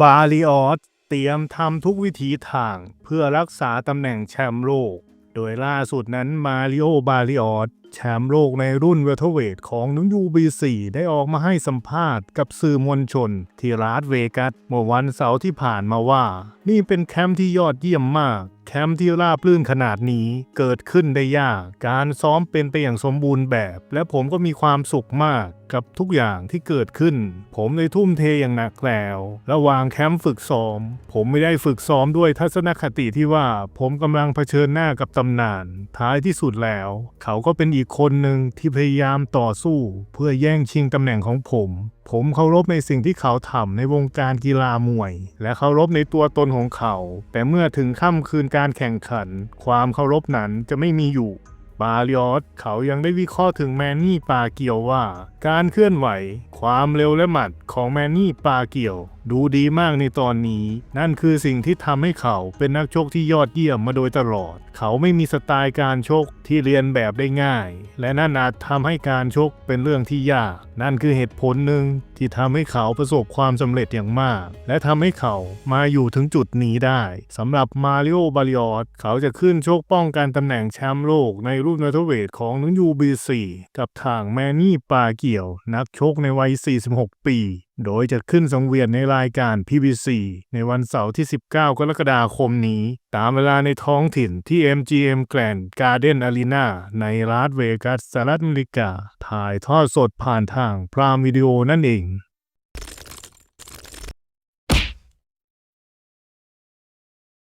บาลิออสเตรียมทำทุกวิถีทางเพื่อรักษาตำแหน่งแชมป์โลก โดยล่าสุดนั้นมาริโอบาลิออส แชมป์โลกในรุ่นเวลเทอร์เวทของนุยูบีซีได้ออกมาให้สัมภาษณ์กับสื่อมวลชน ที่ลาสเวกัสเมื่อวันเสาร์ที่ผ่านมาว่า นี่เป็นแคมป์ที่ยอดเยี่ยมมาก แคมป์ที่ราบรื่นขนาดนี้เกิดขึ้นได้ยาก การซ้อมเป็นไปอย่างสมบูรณ์แบบ และผมก็มีความสุขมากกับทุกอย่างที่เกิดขึ้น ผมเลยทุ่มเทอย่างหนักแล้ว ระหว่างแคมป์ฝึกซ้อม ผมไม่ได้ฝึกซ้อมด้วยทัศนคติที่ว่า ผมกำลังเผชิญหน้ากับตำนาน ท้ายที่สุดแล้ว เขาก็เป็นอีกคนหนึ่งที่พยายามต่อสู้ เพื่อแย่งชิงตำแหน่งของผม ผมเคารพในสิ่งที่เขาทำในวงการกีฬามวย และเคารพในตัวตนของเขา แต่เมื่อถึงค่ำคืนการแข่งขัน ความเคารพนั้นจะไม่มีอยู่บาลิออสเขายังได้วิเคราะห์ถึงแมนนี่ปาเกียวว่า การเคลื่อนไหว ความเร็วและหมัดของแมนนี่ปาเกียว ดูดีมากในตอนนี้ นั่นคือสิ่งที่ทำให้เขาเป็นนักชกที่ยอดเยี่ยมมาโดยตลอด เขาไม่มีสไตล์การชกที่เรียนแบบได้ง่าย และนั่นอาจทำให้การชกเป็นเรื่องที่ยาก นั่นคือเหตุผลหนึ่งที่ทำให้เขาประสบความสำเร็จอย่างมาก และทำให้เขามาอยู่ถึงจุดนี้ได้สำหรับมาริโอบาลิออสเขาจะขึ้นชกป้องกันตำแหน่งแชมป์โลกในรุ่นเวลเทเวทของนักยูบีซีกับทางแมนนี่ปาเกียว นักชกในวัย 46 ปี โดยจะขึ้นสังเวียนในรายการ PBC ในวันเสาร์ที่ 19 กรกฎาคมนี้ ตามเวลาในท้องถิ่นที่ MGM Grand Garden Arena ในรัฐเวกัสสหรัฐอเมริกา ถ่ายทอดสดผ่านทางพรามวิดีโอนั่นเอง